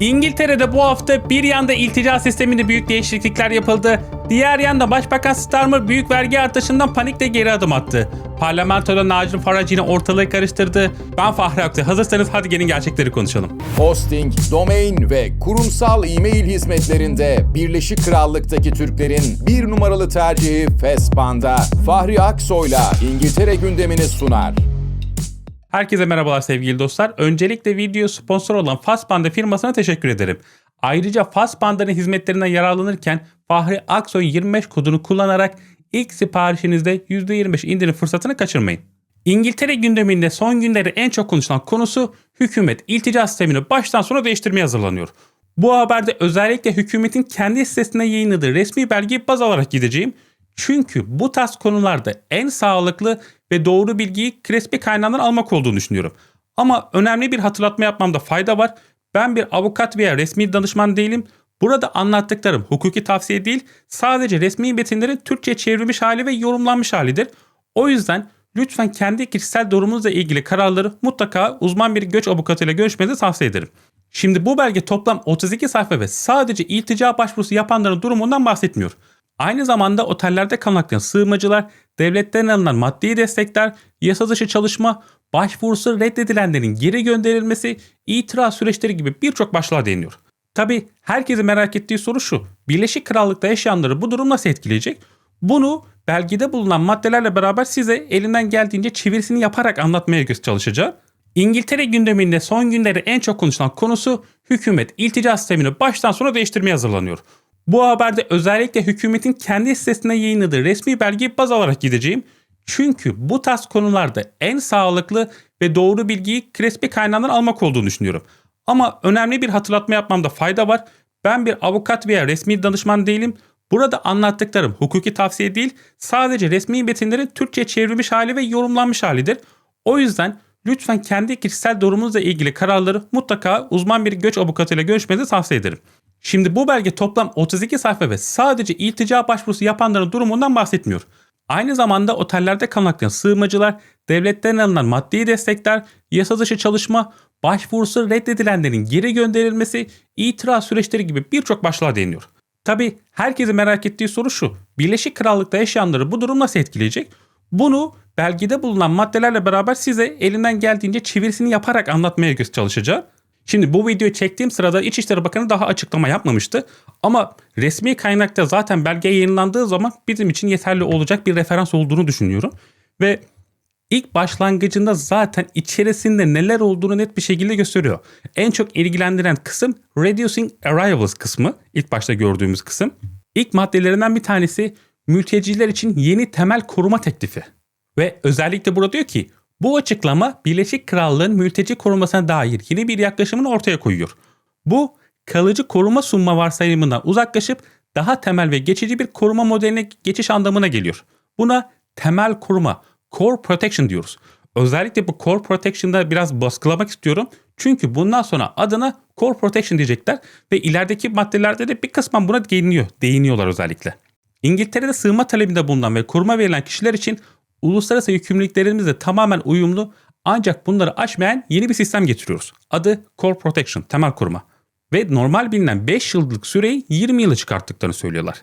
İngiltere'de bu hafta bir yanda iltica sisteminde büyük değişiklikler yapıldı. Diğer yanda Başbakan Starmer büyük vergi artışından panikle geri adım attı. Parlamentoda Nigel Farage yine ortalığı karıştırdı. Ben Fahri Aktı. Hazırsanız hadi gelin gerçekleri konuşalım. Hosting, domain ve kurumsal e-mail hizmetlerinde Birleşik Krallık'taki Türklerin bir numaralı tercihi Fespanda. Fahri Aksoy'la İngiltere gündemini sunar. Herkese merhabalar sevgili dostlar. Öncelikle video sponsor olan Fastpanda firmasına teşekkür ederim. Ayrıca Fastpanda'nın hizmetlerinden yararlanırken Fahri Aksoy 25 kodunu kullanarak ilk siparişinizde %25 indirim fırsatını kaçırmayın. İngiltere gündeminde son günleri en çok konuşulan konusu hükümet iltica sistemini baştan sona değiştirmeye hazırlanıyor. Bu haberde özellikle hükümetin kendi sitesinde yayınladığı resmi belgeyi baz alarak gideceğim. Çünkü bu tarz konularda en sağlıklı ve doğru bilgiyi resmi kaynağından almak olduğunu düşünüyorum. Ama önemli bir hatırlatma yapmamda fayda var. Ben bir avukat veya resmi danışman değilim. Burada anlattıklarım hukuki tavsiye değil, sadece resmi metinlerin Türkçe çevrilmiş hali ve yorumlanmış halidir. O yüzden lütfen kendi kişisel durumunuzla ilgili kararları mutlaka uzman bir göç avukatıyla görüşmenizi tavsiye ederim. Şimdi bu belge toplam 32 sayfa ve sadece iltica başvurusu yapanların durumundan bahsetmiyor. Aynı zamanda otellerde konaklayan sığınmacılar, devletten alınan maddi destekler, yasa dışı çalışma, başvurusu reddedilenlerin geri gönderilmesi, itiraz süreçleri gibi birçok başlığa değiniyor. Tabi herkesin merak ettiği soru şu. Birleşik Krallık'ta yaşayanları bu durum nasıl etkileyecek? Bunu belgede bulunan maddelerle beraber size elinden geldiğince çevirisini yaparak anlatmaya çalışacağım. İngiltere gündeminde son günleri en çok konuşulan konusu hükümet iltica sistemini baştan sona değiştirmeye hazırlanıyor. Bu haberde özellikle hükümetin kendi sitesinde yayınladığı resmi belgeyi baz alarak gideceğim. Çünkü bu tarz konularda en sağlıklı ve doğru bilgiyi resmi kaynağından almak olduğunu düşünüyorum. Ama önemli bir hatırlatma yapmamda fayda var. Ben bir avukat veya resmi danışman değilim. Burada anlattıklarım hukuki tavsiye değil, sadece resmi metinlerin Türkçe çevrilmiş hali ve yorumlanmış halidir. O yüzden lütfen kendi kişisel durumunuzla ilgili kararları mutlaka uzman bir göç avukatıyla görüşmenizi tavsiye ederim. Şimdi bu belge toplam 32 sayfa ve sadece iltica başvurusu yapanların durumundan bahsetmiyor. Aynı zamanda otellerde konaklayan sığınmacılar, devletten alınan maddi destekler, yasa dışı çalışma, başvurusu reddedilenlerin geri gönderilmesi, itiraz süreçleri gibi birçok başlığa değiniyor. Tabi herkesin merak ettiği soru şu. Birleşik Krallık'ta yaşayanları bu durum nasıl etkileyecek? Bunu belgede bulunan maddelerle beraber size elinden geldiğince çevirisini yaparak anlatmaya çalışacağım. Şimdi bu videoyu çektiğim sırada İçişleri Bakanı daha açıklama yapmamıştı. Ama resmi kaynakta zaten belge yayınlandığı zaman bizim için yeterli olacak bir referans olduğunu düşünüyorum. Ve ilk başlangıcında zaten içerisinde neler olduğunu net bir şekilde gösteriyor. En çok ilgilendiren kısım Reducing Arrivals kısmı. ilk başta gördüğümüz kısım. İlk maddelerinden bir tanesi mülteciler için yeni temel koruma teklifi. Ve özellikle burada diyor ki bu açıklama Birleşik Krallığın mülteci korumasına dair yeni bir yaklaşımını ortaya koyuyor. Bu kalıcı koruma sunma varsayımından uzaklaşıp daha temel ve geçici bir koruma modeline geçiş anlamına geliyor. Buna temel koruma, core protection diyoruz. Özellikle bu core protection'da biraz baskılamak istiyorum. Çünkü bundan sonra adına core protection diyecekler ve ilerideki maddelerde de bir kısmen buna değiniyor, değiniyorlar özellikle. İngiltere'de sığınma talebinde bulunan ve koruma verilen kişiler için uluslararası yükümlülüklerimizle tamamen uyumlu ancak bunları aşmayan yeni bir sistem getiriyoruz. Adı Core Protection, temel koruma. Ve normal bilinen 5 yıllık süreyi 20 yıla çıkarttıklarını söylüyorlar.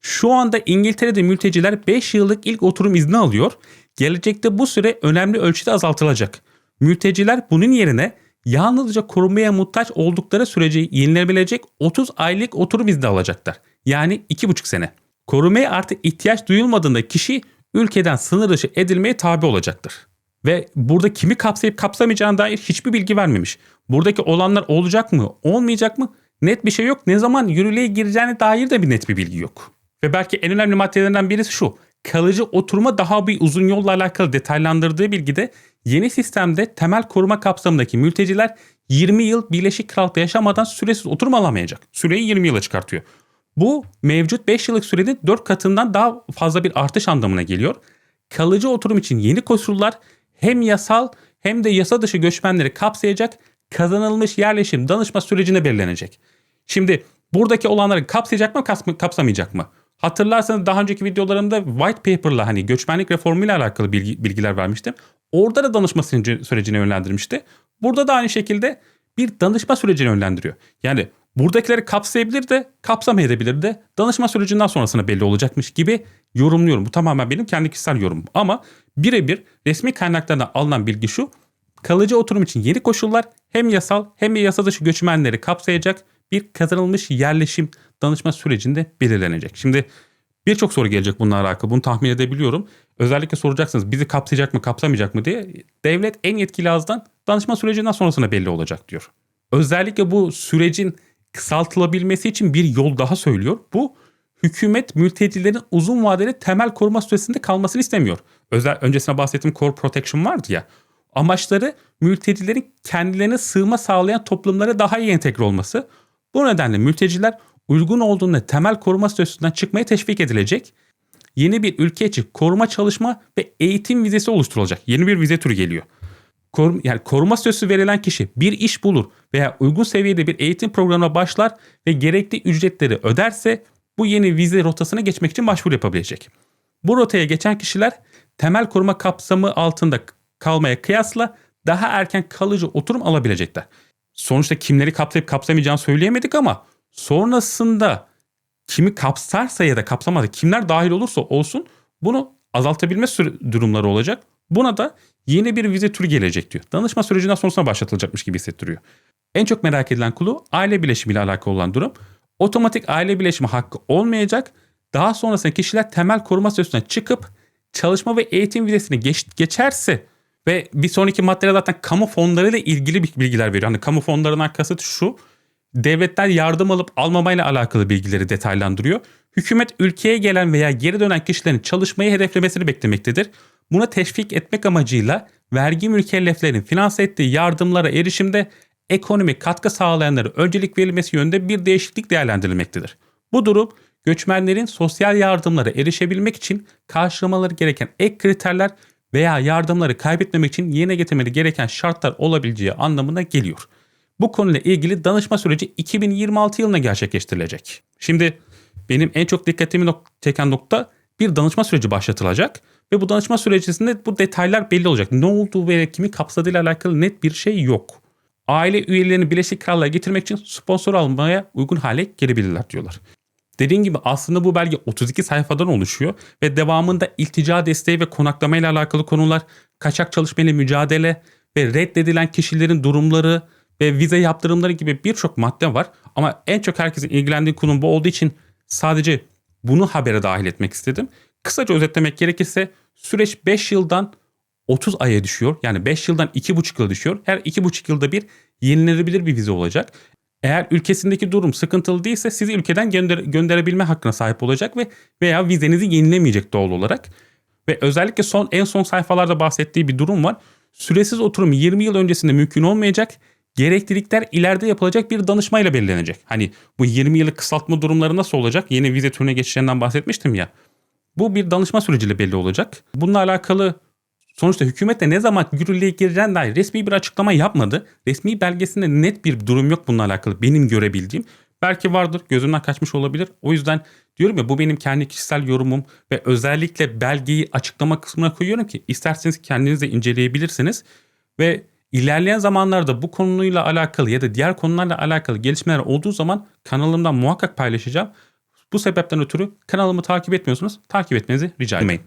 Şu anda İngiltere'de mülteciler 5 yıllık ilk oturum izni alıyor. Gelecekte bu süre önemli ölçüde azaltılacak. Mülteciler bunun yerine yalnızca korumaya muhtaç oldukları sürece yenilebilecek 30 aylık oturum izni alacaklar. Yani 2,5 sene. Korumaya artık ihtiyaç duyulmadığında kişi ülkeden sınır dışı edilmeye tabi olacaktır. Ve burada kimi kapsayıp kapsamayacağına dair hiçbir bilgi vermemiş. Buradaki olanlar olacak mı, olmayacak mı? Net bir şey yok. Ne zaman yürürlüğe gireceğine dair de bir net bir bilgi yok. Ve belki en önemli maddelerinden birisi şu. Kalıcı oturma daha bir uzun yolla alakalı detaylandırdığı bilgide yeni sistemde temel koruma kapsamındaki mülteciler 20 yıl Birleşik Krallık'ta yaşamadan süresiz oturum alamayacak. Süreyi 20 yıla çıkartıyor. Bu mevcut 5 yıllık sürenin 4 katından daha fazla bir artış anlamına geliyor. Kalıcı oturum için yeni koşullar hem yasal hem de yasa dışı göçmenleri kapsayacak kazanılmış yerleşim danışma sürecine belirlenecek. Şimdi buradaki olanları kapsayacak mı kapsamayacak mı? Hatırlarsanız daha önceki videolarımda white paper'la hani göçmenlik reformuyla alakalı bilgi, bilgiler vermiştim. Orada da danışma sürecine yönlendirmişti. Burada da aynı şekilde bir danışma sürecini yönlendiriyor. Yani buradakileri kapsayabilir de kapsamayabilir de danışma sürecinden sonrasında belli olacakmış gibi yorumluyorum. Bu tamamen benim kendi kişisel yorumum. Ama birebir resmi kaynaklardan alınan bilgi şu. Kalıcı oturum için yeni koşullar hem yasal hem de yasa dışı göçmenleri kapsayacak bir kazanılmış yerleşim danışma sürecinde belirlenecek. Şimdi birçok soru gelecek bununla alakalı. Bunu tahmin edebiliyorum. Özellikle soracaksınız bizi kapsayacak mı kapsamayacak mı diye. Devlet en yetkili ağızdan danışma sürecinden sonrasında belli olacak diyor. Özellikle bu sürecin kısaltılabilmesi için bir yol daha söylüyor. Bu hükümet mültecilerin uzun vadeli temel koruma süresinde kalmasını istemiyor. Özel öncesine bahsettiğim core protection vardı ya. Amaçları mültecilerin kendilerine sığma sağlayan toplumlara daha iyi entegre olması. Bu nedenle mülteciler uygun olduğunda temel koruma statüsünden çıkmaya teşvik edilecek. Yeni bir ülke için koruma çalışma ve eğitim vizesi oluşturulacak. Yeni bir vize türü geliyor. Korum, yani koruma statüsü verilen kişi bir iş bulur veya uygun seviyede bir eğitim programına başlar ve gerekli ücretleri öderse bu yeni vize rotasına geçmek için başvuru yapabilecek. Bu rotaya geçen kişiler temel koruma kapsamı altında kalmaya kıyasla daha erken kalıcı oturum alabilecekler. Sonuçta kimleri kapsayıp kapsamayacağını söyleyemedik ama sonrasında kimi kapsarsa ya da kapsamazsa kimler dahil olursa olsun bunu azaltabilme durumları olacak. Buna da yeni bir vize türü gelecek diyor. Danışma sürecinden sonrasına başlatılacakmış gibi hissettiriyor. En çok merak edilen konu aile birleşimiyle alakalı olan durum. Otomatik aile birleşimi hakkı olmayacak. Daha sonrasında kişiler temel koruma statüsünden çıkıp çalışma ve eğitim vizesine geç, geçerse ve bir sonraki maddede zaten kamu fonlarıyla ilgili bilgiler veriyor. Hani kamu fonlarından kasıt şu. Devletler yardım alıp almamayla alakalı bilgileri detaylandırıyor. Hükümet ülkeye gelen veya geri dönen kişilerin çalışmayı hedeflemesini beklemektedir. Buna teşvik etmek amacıyla vergi mükelleflerin finanse ettiği yardımlara erişimde ekonomik katkı sağlayanlara öncelik verilmesi yönünde bir değişiklik değerlendirilmektedir. Bu durum göçmenlerin sosyal yardımlara erişebilmek için karşılamaları gereken ek kriterler veya yardımları kaybetmemek için yerine getirmeleri gereken şartlar olabileceği anlamına geliyor. Bu konuyla ilgili danışma süreci 2026 yılına gerçekleştirilecek. Şimdi benim en çok dikkatimi çeken nokta bir danışma süreci başlatılacak ve bu danışma sürecinde bu detaylar belli olacak. Ne olduğu ve kimi kapsadığıyla alakalı net bir şey yok. Aile üyelerini Birleşik Krallığa getirmek için sponsor almaya uygun hale gelebilirler diyorlar. Dediğim gibi aslında bu belge 32 sayfadan oluşuyor ve devamında iltica desteği ve konaklamayla alakalı konular, kaçak çalışmayla mücadele ve reddedilen kişilerin durumları ve vize yaptırımları gibi birçok madde var. Ama en çok herkesin ilgilendiği konu bu olduğu için sadece bunu habere dahil etmek istedim. Kısaca özetlemek gerekirse süreç 5 yıldan 30 aya düşüyor. Yani 5 yıldan 2,5 yıla düşüyor. Her 2,5 yılda bir yenilenebilir bir vize olacak. Eğer ülkesindeki durum sıkıntılı değilse sizi ülkeden gönder- gönderebilme hakkına sahip olacak ve veya vizenizi yenilemeyecek doğal olarak. Ve özellikle son en son sayfalarda bahsettiği bir durum var. Süresiz oturum 20 yıl öncesinde mümkün olmayacak. Gereklilikler ileride yapılacak bir danışmayla belirlenecek. Hani bu 20 yıllık kısaltma durumları nasıl olacak? Yeni vize türüne geçişlerinden bahsetmiştim ya. Bu bir danışma süreciyle belli olacak. Bununla alakalı sonuçta hükümet de ne zaman yürürlüğe gireceğine dair resmi bir açıklama yapmadı. Resmi belgesinde net bir durum yok bununla alakalı benim görebildiğim. Belki vardır gözümden kaçmış olabilir. O yüzden diyorum ya bu benim kendi kişisel yorumum ve özellikle belgeyi açıklama kısmına koyuyorum ki isterseniz kendiniz de inceleyebilirsiniz. Ve ilerleyen zamanlarda bu konuyla alakalı ya da diğer konularla alakalı gelişmeler olduğu zaman kanalımdan muhakkak paylaşacağım. Bu sebepten ötürü kanalımı takip etmiyorsunuz. Takip etmenizi rica ederim.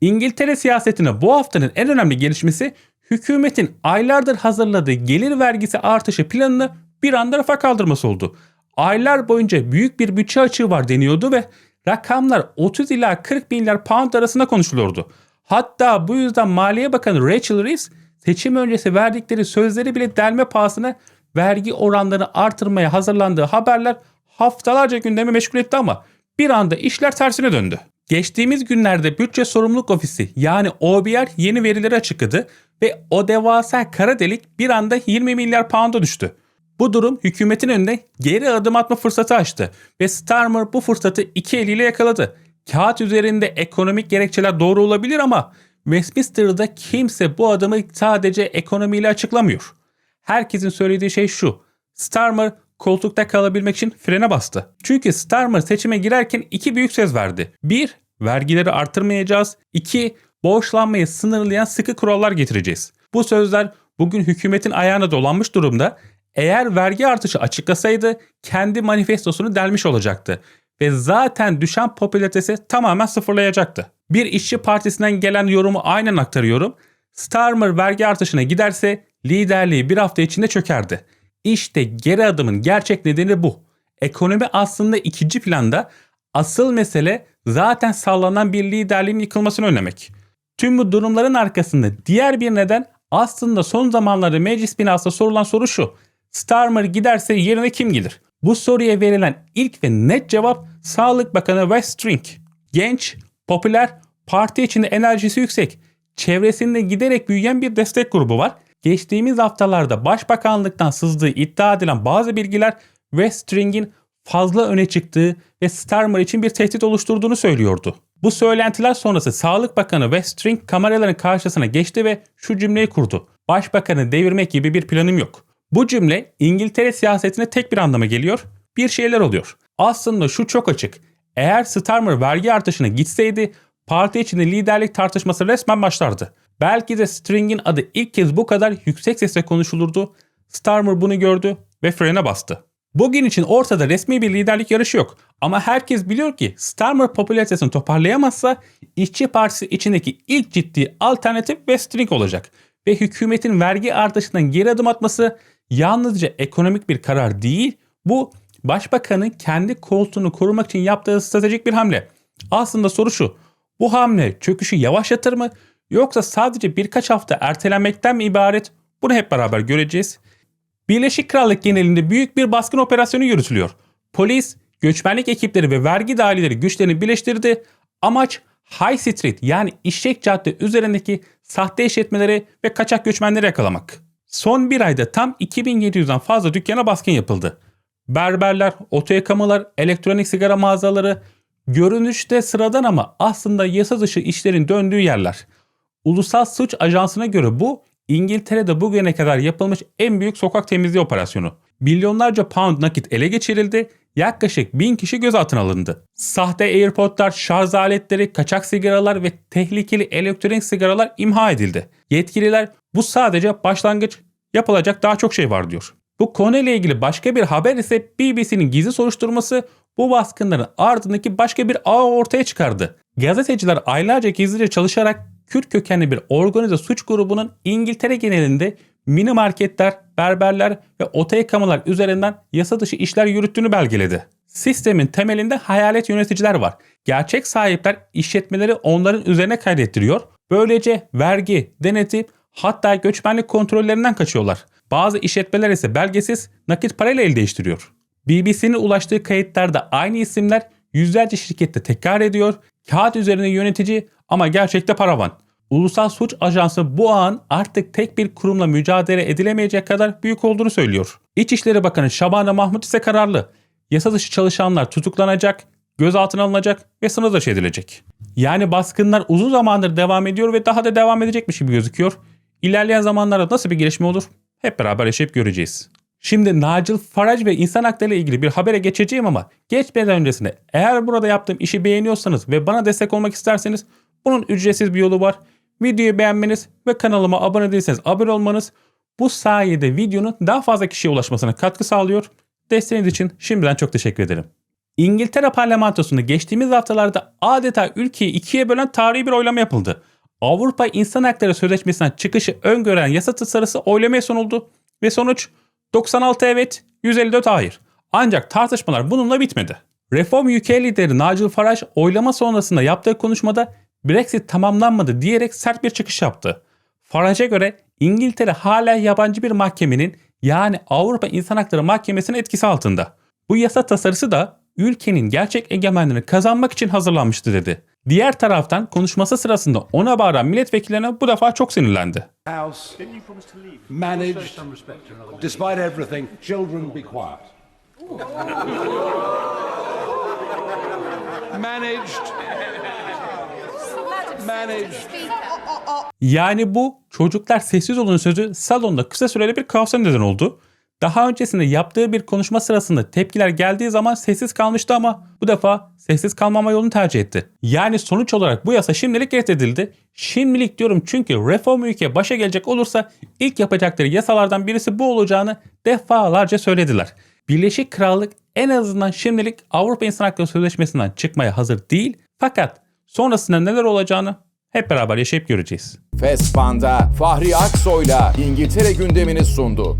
İngiltere siyasetine bu haftanın en önemli gelişmesi hükümetin aylardır hazırladığı gelir vergisi artışı planını bir anda rafa kaldırması oldu. Aylar boyunca büyük bir bütçe açığı var deniyordu ve rakamlar 30 ila 40 milyar pound arasında konuşuluyordu. Hatta bu yüzden Maliye Bakanı Rachel Reeves seçim öncesi verdikleri sözleri bile delme pahasına vergi oranlarını artırmaya hazırlandığı haberler haftalarca gündemi meşgul etti ama bir anda işler tersine döndü. Geçtiğimiz günlerde Bütçe Sorumluluk Ofisi yani OBR yeni verileri açıkladı ve o devasa kara delik bir anda 20 milyar pound'a düştü. Bu durum hükümetin önüne geri adım atma fırsatı açtı ve Starmer bu fırsatı iki eliyle yakaladı. Kağıt üzerinde ekonomik gerekçeler doğru olabilir ama Westminster'da kimse bu adımı sadece ekonomiyle açıklamıyor. Herkesin söylediği şey şu. Starmer koltukta kalabilmek için frene bastı. Çünkü Starmer seçime girerken iki büyük söz verdi. Bir, vergileri artırmayacağız. İki, borçlanmayı sınırlayan sıkı kurallar getireceğiz. Bu sözler bugün hükümetin ayağına dolanmış durumda. Eğer vergi artışı açıklasaydı kendi manifestosunu delmiş olacaktı ve zaten düşen popülaritesi tamamen sıfırlayacaktı. Bir işçi partisinden gelen yorumu aynen aktarıyorum. Starmer vergi artışına giderse liderliği bir hafta içinde çökerdi. İşte geri adımın gerçek nedeni bu. Ekonomi aslında ikinci planda, asıl mesele zaten sallanan bir liderliğin yıkılmasını önlemek. Tüm bu durumların arkasında diğer bir neden aslında son zamanlarda meclis binasında sorulan soru şu. Starmer giderse yerine kim gelir? Bu soruya verilen ilk ve net cevap Sağlık Bakanı Wes String. Genç, popüler, parti içinde enerjisi yüksek, çevresinde giderek büyüyen bir destek grubu var. Geçtiğimiz haftalarda Başbakanlıktan sızdığı iddia edilen bazı bilgiler Wes String'in fazla öne çıktığı ve Starmer için bir tehdit oluşturduğunu söylüyordu. Bu söylentiler sonrası Sağlık Bakanı Wes String kameraların karşısına geçti ve şu cümleyi kurdu. Başbakanı devirmek gibi bir planım yok. Bu cümle İngiltere siyasetine tek bir anlama geliyor. Bir şeyler oluyor. Aslında şu çok açık. Eğer Starmer vergi artışına gitseydi parti içinde liderlik tartışması resmen başlardı. Belki de String'in adı ilk kez bu kadar yüksek sesle konuşulurdu. Starmer bunu gördü ve frene bastı. Bugün için ortada resmi bir liderlik yarışı yok. Ama herkes biliyor ki Starmer popülaritesini toparlayamazsa İşçi Partisi içindeki ilk ciddi alternatif Westring olacak. Ve hükümetin vergi artışından geri adım atması yalnızca ekonomik bir karar değil, bu başbakanın kendi koltuğunu korumak için yaptığı stratejik bir hamle. Aslında soru şu, bu hamle çöküşü yavaşlatır mı yoksa sadece birkaç hafta ertelenmekten mi ibaret? Bunu hep beraber göreceğiz. Birleşik Krallık genelinde büyük bir baskın operasyonu yürütülüyor. Polis, göçmenlik ekipleri ve vergi daireleri güçlerini birleştirdi. Amaç High Street yani İşlek Cadde üzerindeki sahte işletmeleri ve kaçak göçmenleri yakalamak. Son bir ayda tam 2700'den fazla dükkana baskın yapıldı. Berberler, otoyıkamalar, elektronik sigara mağazaları, görünüşte sıradan ama aslında yasa dışı işlerin döndüğü yerler. Ulusal Suç Ajansı'na göre bu İngiltere'de bugüne kadar yapılmış en büyük sokak temizliği operasyonu. Milyonlarca pound nakit ele geçirildi, yaklaşık bin kişi gözaltına alındı. Sahte AirPod'lar, şarj aletleri, kaçak sigaralar ve tehlikeli elektronik sigaralar imha edildi. Yetkililer bu sadece başlangıç, yapılacak daha çok şey var diyor. Bu konuyla ilgili başka bir haber ise BBC'nin gizli soruşturması bu baskınların ardındaki başka bir ağ ortaya çıkardı. Gazeteciler aylarca gizlice çalışarak Kürt kökenli bir organize suç grubunun İngiltere genelinde mini marketler, berberler ve otoyıkamalar üzerinden yasa dışı işler yürüttüğünü belgeledi. Sistemin temelinde hayalet yöneticiler var. Gerçek sahipler işletmeleri onların üzerine kaydettiriyor. Böylece vergi, denetim hatta göçmenlik kontrollerinden kaçıyorlar. Bazı işletmeler ise belgesiz nakit parayla el değiştiriyor. BBC'nin ulaştığı kayıtlarda aynı isimler yüzlerce şirkette tekrar ediyor. Kağıt üzerinde yönetici ama gerçekte paravan. Ulusal Suç Ajansı bu ağın artık tek bir kurumla mücadele edilemeyecek kadar büyük olduğunu söylüyor. İçişleri Bakanı Şabana Mahmut ise kararlı. Yasa dışı çalışanlar tutuklanacak, gözaltına alınacak ve sınır dışı edilecek. Yani baskınlar uzun zamandır devam ediyor ve daha da devam edecekmiş gibi gözüküyor. İlerleyen zamanlarda nasıl bir gelişme olur? Hep beraber yaşayıp göreceğiz. Şimdi Nigel Farage ve insan hakları ile ilgili bir habere geçeceğim ama geçmeden öncesinde eğer burada yaptığım işi beğeniyorsanız ve bana destek olmak isterseniz bunun ücretsiz bir yolu var. Videoyu beğenmeniz ve kanalıma abone değilseniz abone olmanız bu sayede videonun daha fazla kişiye ulaşmasına katkı sağlıyor. Desteğiniz için şimdiden çok teşekkür ederim. İngiltere parlamentosunda geçtiğimiz haftalarda adeta ülkeyi ikiye bölen tarihi bir oylama yapıldı. Avrupa İnsan Hakları Sözleşmesi'nden çıkışı öngören yasa tasarısı oylamaya sunuldu ve sonuç 96 evet, 154 hayır. Ancak tartışmalar bununla bitmedi. Reform UK lideri Nigel Farage oylama sonrasında yaptığı konuşmada Brexit tamamlanmadı diyerek sert bir çıkış yaptı. Farage'e göre İngiltere hala yabancı bir mahkemenin yani Avrupa İnsan Hakları Mahkemesi'nin etkisi altında. Bu yasa tasarısı da ülkenin gerçek egemenliğini kazanmak için hazırlanmıştı dedi. Diğer taraftan konuşması sırasında ona bağıran milletvekillerine bu defa çok sinirlendi. house managed, despite everything, children be quiet. managed, managed. Yani bu çocuklar sessiz olun sözü salonda kısa süreli bir kaosa neden oldu. Daha öncesinde yaptığı bir konuşma sırasında tepkiler geldiği zaman sessiz kalmıştı ama bu defa sessiz kalmama yolunu tercih etti. Yani sonuç olarak bu yasa şimdilik reddedildi. Şimdilik diyorum çünkü reform ülke başa gelecek olursa ilk yapacakları yasalardan birisi bu olacağını defalarca söylediler. Birleşik Krallık en azından şimdilik Avrupa İnsan Hakları Sözleşmesi'nden çıkmaya hazır değil. Fakat sonrasında neler olacağını hep beraber yaşayıp göreceğiz. Fespanda Fahri Aksoy'la İngiltere gündemini sundu.